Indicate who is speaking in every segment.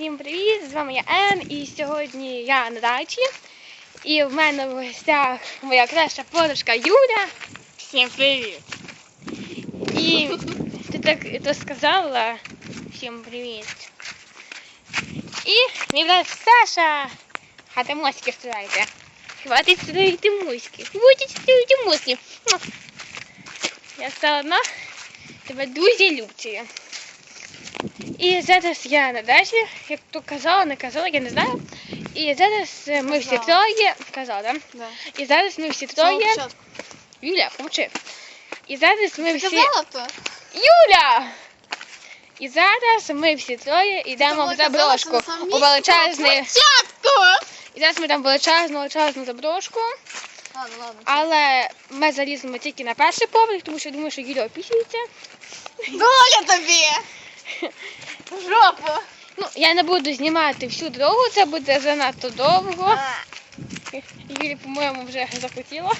Speaker 1: Всім привіт! З вами я Ен, і сьогодні я на дачі. І в мене в гостях моя краща подружка Юля. Всім привіт! І ти так то сказала. Всім привіт. І мій брат Саша. Хати моськи стирайте. Хватить строїти муськи. Хватить строїти муськи. Я все одно тебе дуже люблю. І зараз я на дачі, як то казала, не казала, я не знаю. І зараз ми всі троє. Казала, да?
Speaker 2: Да.
Speaker 1: І зараз ми всі троє. Юля, помовчи. І зараз ми всі.
Speaker 2: Сказала то?
Speaker 1: Юля! І зараз ми всі троє йдемо в заброшку. У величезний. І зараз ми там величезну, величезну заброшку.
Speaker 2: Ладно, ладно.
Speaker 1: Але ми заліземо тільки на перший поверх, тому що я думаю, що Юля опісюється.
Speaker 2: Доля тобі! Жопу!
Speaker 1: Ну, я не буду знімати всю дорогу, це буде занадто довго. Юлі, по-моєму, вже захотіла.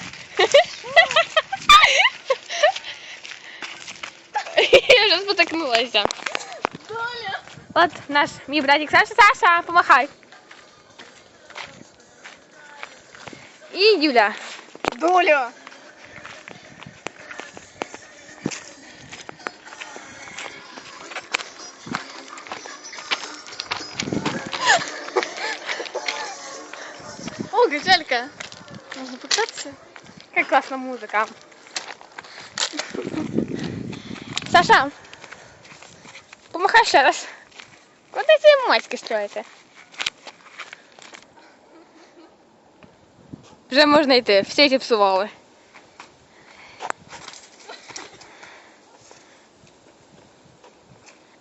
Speaker 1: Я вже спотикнулася. От наш мій братик Саша. Саша, помахай. І Юля.
Speaker 2: Доля! О, гризелька! Можно покататься?
Speaker 1: Яка класна музика. Саша, помахай ще раз. Куди ці моськи строїте? Вже можна йти, всі зіпсували.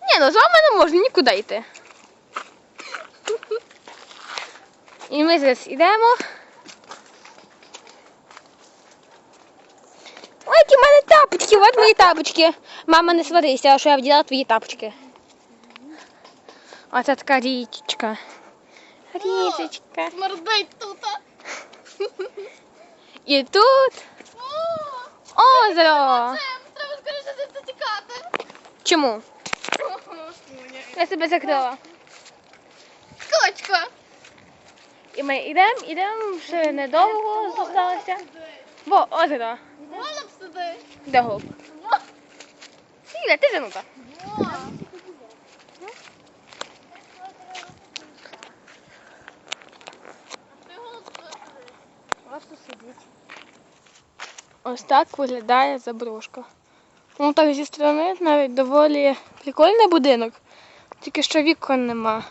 Speaker 1: Ні, ну з вами не можна нікуди йти. І ми зараз йдемо. Ой, які в мене тапочки, от мої тапочки. Мама, не сварися, що я вділа твої тапочки. Оце така річечка. Річечка.
Speaker 2: Смердить тут!
Speaker 1: І тут
Speaker 2: О!
Speaker 1: озеро.
Speaker 2: Треба скоріше звідси тікати.
Speaker 1: Чому? Я себе закрила. І ми йдемо, йдемо, ще недовго зосталося. Во, озеро.
Speaker 2: Голуб сидить.
Speaker 1: Де голуб? Юля, ти занута. Ось так виглядає заброшка. Ну так зі сторони навіть доволі прикольний будинок, тільки що вікон нема.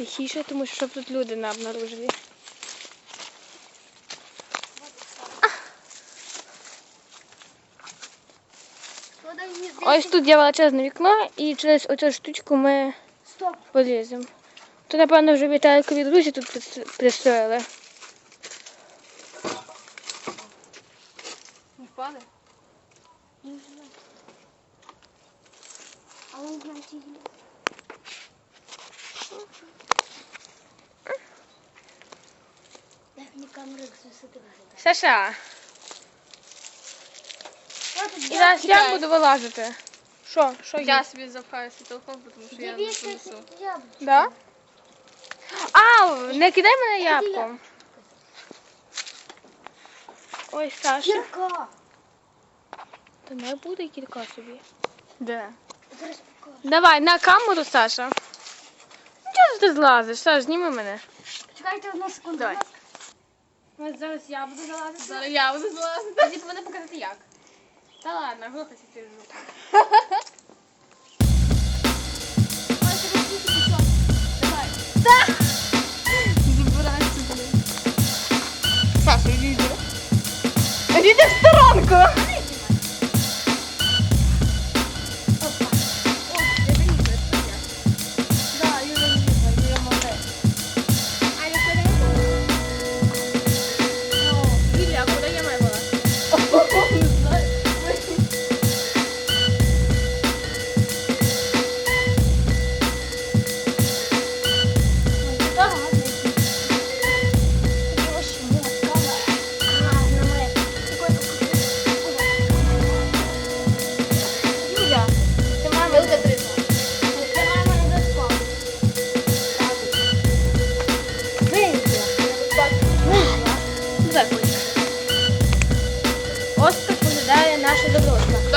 Speaker 1: Тихіше, тому що тут люди не обнаружили. Ось тут є величезне вікно, і через оцю штучку ми
Speaker 2: Стоп.
Speaker 1: поліземо. То, напевно, вже Віталікові друзі тут пристроїли.
Speaker 2: Не впаде? Не знаю. А он знаете,
Speaker 1: Саша, і зараз я буду вилазити. Що? Що
Speaker 2: Я собі запхаю свій телефон, тому що я не понесу.
Speaker 1: Да? Ау, не кидай мене ябком. Ой, Саша.
Speaker 2: Кірка!
Speaker 1: Та не буде кілька собі.
Speaker 2: Де?
Speaker 1: Давай, на камеру, Саша. Ну, Чого ти злазиш? Саш, зніми мене.
Speaker 2: Почекайте одну секунду.
Speaker 1: Давай. Ось зараз я буду залазити.
Speaker 2: Зараз я буду залазити.
Speaker 1: Тоді повинна показати як. Та ладно, глухайся ти жук.
Speaker 2: Забирайся, блин. Саша, иди. Иди в сторонку.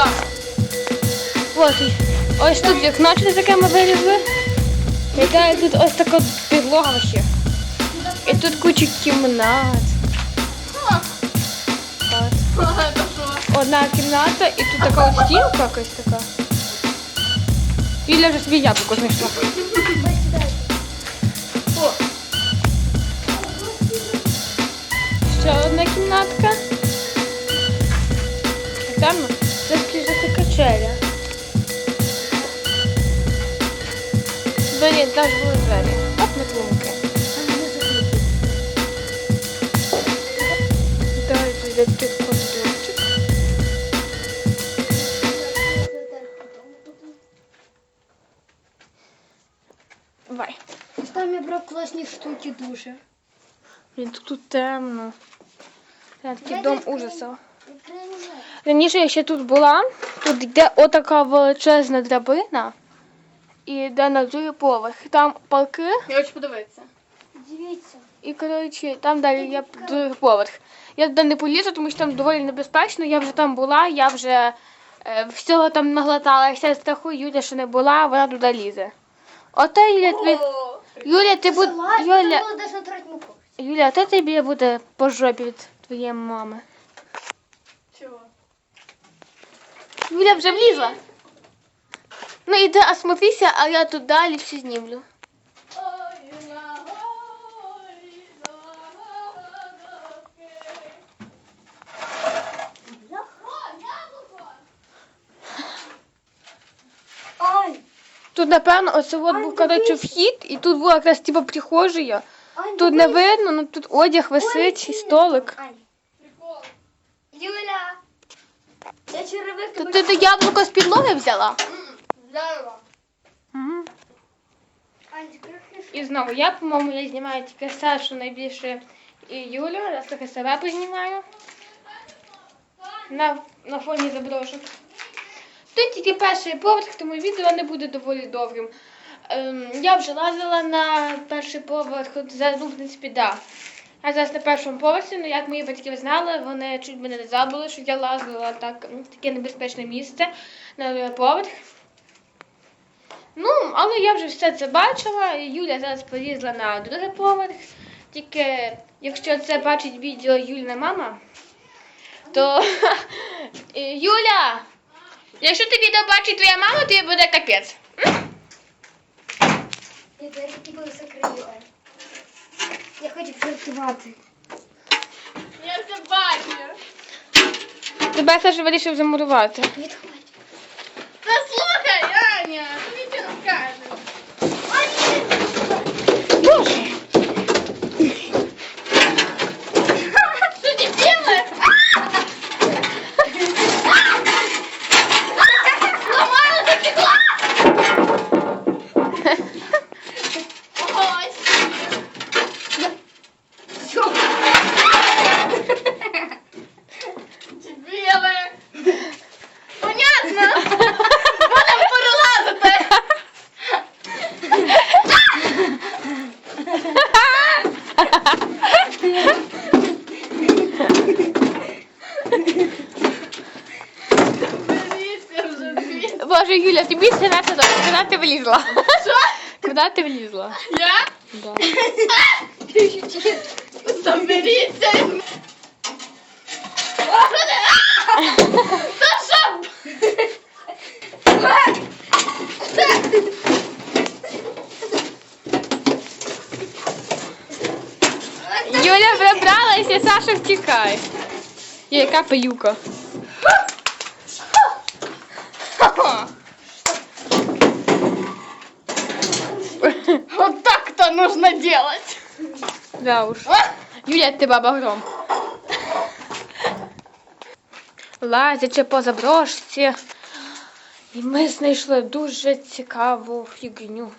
Speaker 2: сюди. От.
Speaker 1: Ось тут вікно через яке ми вилізли. Яка тут ось така підлога ще. І тут куча кімнат. Одна кімната і тут така стінка якась така. Біля вже собі яблуко знайшла. Ж були двері. От на клумки. Далі тут йде. Давай.
Speaker 2: Там я брав класні штуки дуже.
Speaker 1: Блін, тут, тут темно. Це такий дом ужасу. Раніше я ще тут була, тут йде отака величезна драбина і йде на другий поверх. Там палки
Speaker 2: Я хочу подивитися. Дивіться.
Speaker 1: і, коротше, там далі є другий поверх. Я туди не полізу, тому що там доволі небезпечно. Я вже там була, я вже е, всього там наглоталася страху. Юля ще не була, вона туди лізе. Ото Юля, тобі... Юля, ти будь... Юля. Юля, то тобі буде по жопі від твоєї мами.
Speaker 2: Чого?
Speaker 1: Юля вже влізла. Ну іди осмотрися, а я тут далі все знімлю. Тут, напевно, оце от був коротше вхід, і тут була якраз типу прихожая.
Speaker 2: Ань,
Speaker 1: Тут не видно, ну тут одяг висить і столик.
Speaker 2: Ань. Юля! Я черевик
Speaker 1: То ти яблуко з підлоги взяла?
Speaker 2: Здорово.
Speaker 1: Угу. І знову я, по-моєму, я знімаю тільки Сашу найбільше і Юлю, раз трохи себе познімаю. На, на фоні заброшок. Тут тільки перший поверх, тому відео не буде доволі довгим. Ем, я вже лазила на перший поверх, зараз, ну, в принципі, да. Я зараз на першому поверсі, ну як мої батьки знали, вони чуть мене не забули, що я лазила так, таке небезпечне місце на поверх. Ну, але я вже все це бачила. і Юля зараз полізла на другий поверх. Тільки якщо це бачить відео Юліна мама, то Юля, якщо ти відео бачить твоя мама, то їй буде капець.
Speaker 2: Я двері були закрили. Я хочу працювати.
Speaker 3: Я це бачу.
Speaker 1: Тебе Саша вирішив замурувати.
Speaker 2: Відходь.
Speaker 3: Та слухай, Аня, ти нічого не скажеш.
Speaker 1: Боже!
Speaker 3: Що ти делаєш? Ламала до стекла. Ось. Дебіли. Понятно. Будемо перелазити. Беріться вже дві.
Speaker 1: Боже, Юля, тобі не добре. Куди ти влізла?
Speaker 3: Що?
Speaker 1: Куди ти влізла?
Speaker 3: Я?
Speaker 1: Да.
Speaker 3: Заберіться. Та що?
Speaker 1: Юля вибралася, Саша втікай. Є яка пилюка.
Speaker 3: Вот так-то нужно делать.
Speaker 1: Да уж. Юля, ти баба гром. Лазячи по заброшці. І ми знайшли дуже цікаву фігню.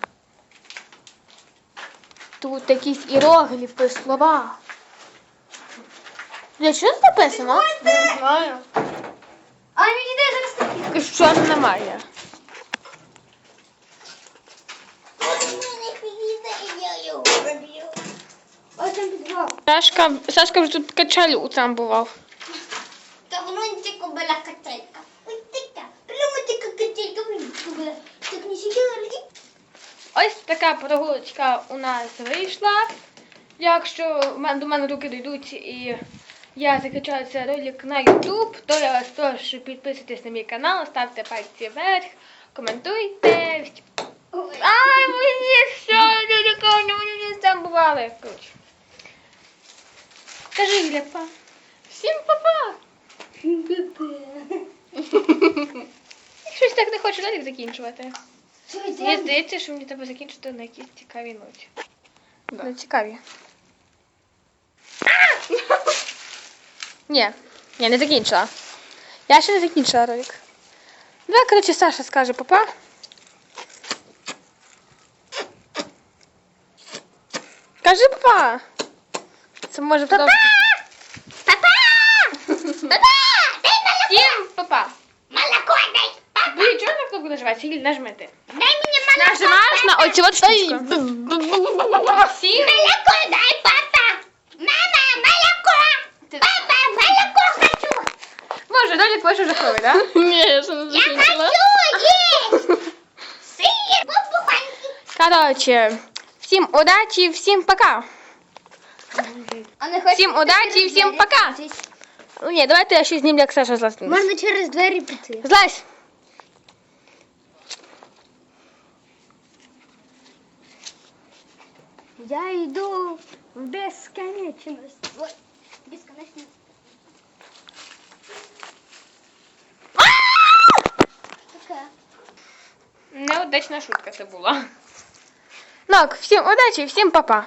Speaker 1: Тут якісь іерогліфи, слова. Для що тут написано?
Speaker 3: Не знаю.
Speaker 2: Ань, мені дай зараз такі.
Speaker 1: Що немає?
Speaker 2: Ось там підвал.
Speaker 1: Сашка, Сашка вже тут качалю там бував.
Speaker 2: Та воно не тільки була качелька. Ось така. Прямо така качелька. Так не сиділа?
Speaker 1: Ось така прогулочка у нас вийшла. Якщо до мене руки дійдуть і я закачаю цей ролик на YouTube, то я вас прошу підписуйтесь на мій канал, ставте пальці вверх, коментуйте. Ай, мені все, люди мені не там бували. Коротше. Кажи, Юля, па. Всім па-па. Щось так не хочу ролик закінчувати. Мені здається, що мені треба закінчити на якійсь цікавій ноті. На цікаві. Ні, я не закінчила. Я ще не закінчила ролик. Давай, коротше, Саша скаже папа. Кажи папа. Це може
Speaker 2: Папа! Папа! Папа! Дай молоко!
Speaker 1: Всім папа.
Speaker 2: Молоко дай! Папа!
Speaker 1: Ви чого на кнопку нажимаєте? Сіль нажмете.
Speaker 2: Дай мені молоко!
Speaker 1: Нажимаєш на оцю от штучку. Всім.
Speaker 2: Молоко дай, папа! Мама, молоко! Папа, молоко хочу!
Speaker 1: Може, ролик вийшов жахливий, так?
Speaker 3: Ні, я ще не
Speaker 2: Я
Speaker 3: закінчила.
Speaker 2: хочу есть! Сыр, бабуханки!
Speaker 1: Коротше, всім удачі, всім пока. Всім удачі, всім пока. Ну ні, давайте я ще знімлю, як Саша злазить.
Speaker 2: Можна через двері піти.
Speaker 1: Злазь.
Speaker 2: Я йду в безконечність. Ой, безконечність. Таке.
Speaker 1: Неудачна шутка це була. Так, всім удачі, всім пока.